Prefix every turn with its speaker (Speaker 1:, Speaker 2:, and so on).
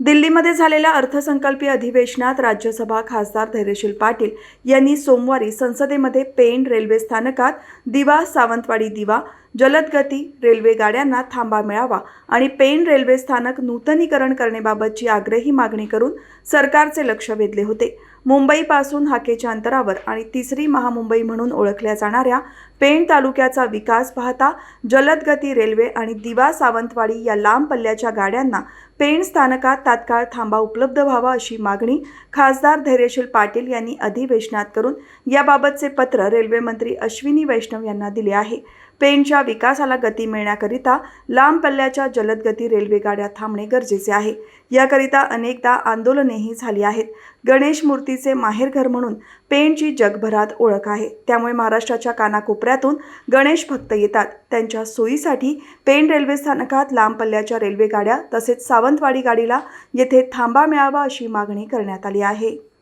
Speaker 1: दिल्लीमध्ये झालेल्या अर्थसंकल्पीय अधिवेशनात राज्यसभा खासदार धैर्यशील पाटील यांनी सोमवारी संसदेमध्ये पेण रेल्वे स्थानकात दिवा सावंतवाडी दिवा जलदगती रेल्वे गाड्यांना थांबा मिळावा आणि पेण रेल्वे स्थानक नूतनीकरण करण्याबाबतची आग्रही मागणी करून सरकारचे लक्ष वेधले होते. मुंबईपासून हाकेच्या अंतरावर आणि तिसरी महामुंबई म्हणून ओळखल्या जाणाऱ्या पेण तालुक्याचा विकास पाहता जलदगती रेल्वे आणि दिवा सावंतवाडी या लांब पल्ल्याच्या गाड्यांना पेण स्थानकात तात्काळ थांबा उपलब्ध व्हावा अशी मागणी खासदार धैर्यशील पाटील यांनी अधिवेशनात करून याबाबतचे पत्र रेल्वेमंत्री अश्विनी वैष्णव यांना दिले आहे. पेणच्या विकासाला गती मिळण्याकरिता लांब पल्ल्याच्या जलदगती रेल्वेगाड्या थांबणे गरजेचे आहे. याकरिता अनेकदा आंदोलनेही झाली आहेत. गणेश मूर्तीचे माहेरघर म्हणून पेणची जगभरात ओळख आहे. त्यामुळे महाराष्ट्राच्या कानाकोपऱ्यातून गणेश भक्त येतात. त्यांच्या सोयीसाठी पेण रेल्वे स्थानकात लांब पल्ल्याच्या रेल्वेगाड्या तसेच सावंतवाडी गाडीला येथे थांबा मिळावा अशी मागणी करण्यात आली आहे.